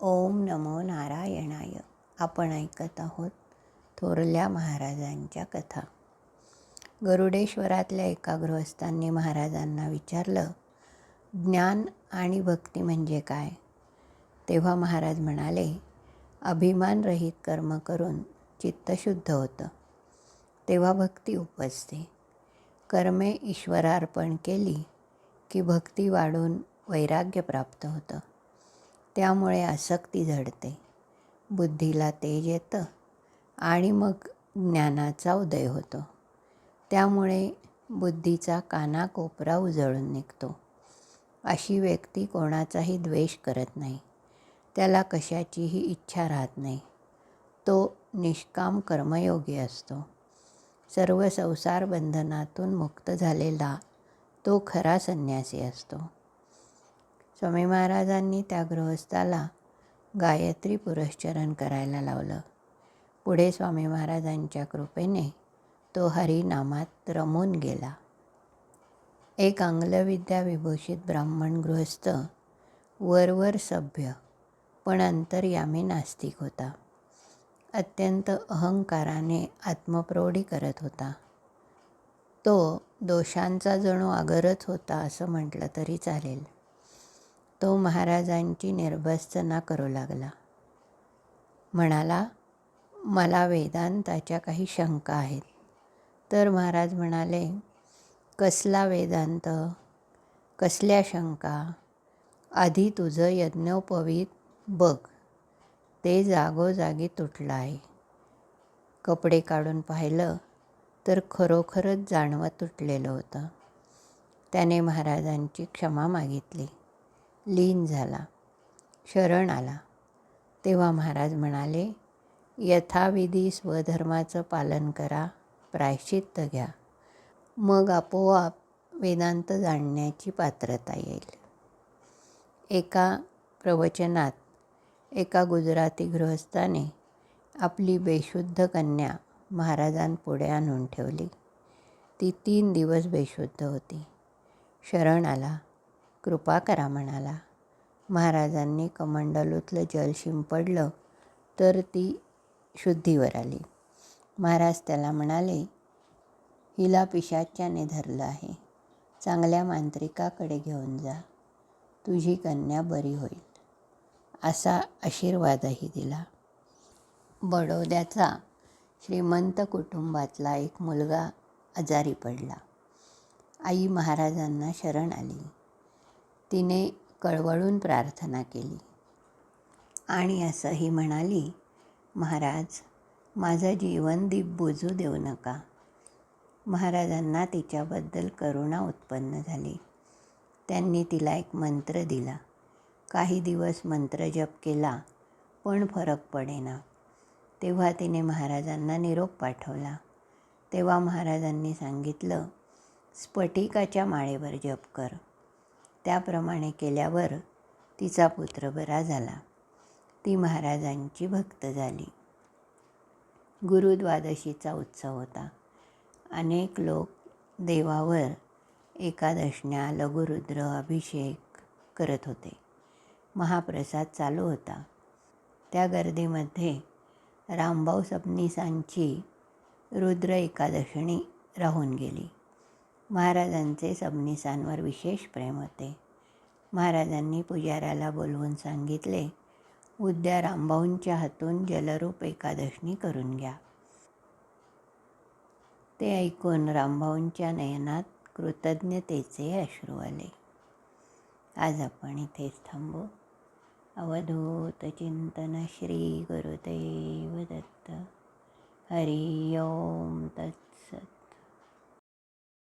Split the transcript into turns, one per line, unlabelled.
ओम नमो नारायणाय. आपण ऐकत आहोत थोरल्या महाराजांच्या कथा. गरुडेश्वरातल्या एका गृहस्थांनी महाराजांना विचारलं ज्ञान आणि भक्ती म्हणजे काय? तेव्हा महाराज म्हणाले अभिमानरहित कर्म करून चित्त शुद्ध होतं. तेव्हा भक्ती उपजते. कर्मे ईश्वरार्पण केली की भक्ती वाढून वैराग्य प्राप्त होतं. त्यामुळे आसक्ती झडते. बुद्धीला तेज येतं आणि मग ज्ञानाचा उदय होतो. त्यामुळे बुद्धीचा कानाकोपरा उजळून निघतो. अशी व्यक्ती कोणाचाही द्वेष करत नाही. त्याला कशाचीही इच्छा राहत नाही. तो निष्काम कर्मयोगी असतो. सर्व संसार बंधनातून मुक्त झालेला तो खरा संन्यासी असतो. स्वामी महाराजांनी त्या गृहस्थाला गायत्री पुरश्चरण करायला लावलं. पुढे स्वामी महाराजांच्या कृपेने तो हरिनामात रमून गेला. एक आंग्लविद्या विभूषित ब्राह्मण गृहस्थ वरवर सभ्य पण अंतर्यामी नास्तिक होता. अत्यंत अहंकाराने आत्मप्रौढी करत होता. तो दोषांचा जणू आगरच होता असं म्हटलं तरी चालेल. तो महाराजांची निर्भस्तना करू लागला. म्हणाला मला वेदांताच्या काही शंका आहेत. तर महाराज म्हणाले कसला वेदांत? कसल्या शंका? आधी तुझं यज्ञोपवीत बघ. ते जागोजागी तुटलं आहे. कपडे काढून पाहिलं तर खरोखरच जाणवं तुटलेलं होतं. त्याने महाराजांची क्षमा मागितली. लीन झाला. शरण आला. तेव्हा महाराज म्हणाले यथाविधी स्वधर्माचं पालन करा प्रायश्चित्त घ्या. मग आपोआप वेदांत जाणण्याची पात्रता येईल. एका प्रवचनात एका गुजराती गृहस्थाने आपली बेशुद्ध कन्या महाराजांपुढे आणून ठेवली. ती तीन दिवस बेशुद्ध होती. शरण आला. कृपा करा म्हणाला. महाराजांनी कमंडलूतलं जल शिंपडलं तर ती शुद्धीवर आली. महाराज त्याला म्हणाले हिला पिशाच्याने धरलं आहे. चांगल्या मांत्रिकाकडे घेऊन जा. तुझी कन्या बरी होईल. असा आशीर्वादही दिला. बडोद्याचा श्रीमंत कुटुंबातला एक मुलगा आजारी पडला. आई महाराजांना शरण आली. तिने कळवळून प्रार्थना केली. आणि असंही म्हणाली महाराज माझं जीवन दीप बुजू देऊ नका. महाराजांना तिच्याबद्दल करुणा उत्पन्न झाली. त्यांनी तिला एक मंत्र दिला. काही दिवस मंत्र जप केला पण फरक पडेना. तेव्हा तिने महाराजांना निरोप पाठवला. तेव्हा महाराजांनी सांगितलं स्फटिकाच्या माळेवर जप कर. त्याप्रमाणे केल्यावर तिचा पुत्र बरा झाला. ती महाराजांची भक्त झाली. गुरुद्वादशीचा उत्सव होता. अनेक लोक देवावर एकादशण्या लघुरुद्र अभिषेक करत होते. महाप्रसाद चालू होता. त्या गर्दीमध्ये रामभाऊ सबनीसांची रुद्र एकादशणी राहून गेली. महाराजांचे सबनिसांवर विशेष प्रेम होते. महाराजांनी पुजाऱ्याला बोलवून सांगितले उद्या रामभाऊंच्या हातून जलरूप एकादशनी करून घ्या. ते ऐकून रामभाऊंच्या नयनात कृतज्ञतेचे अश्रू आले. आज आपण इथेच थांबू. अवधूत चिंतन श्री गुरुदेव दत्त. हरि ओम तत्सत.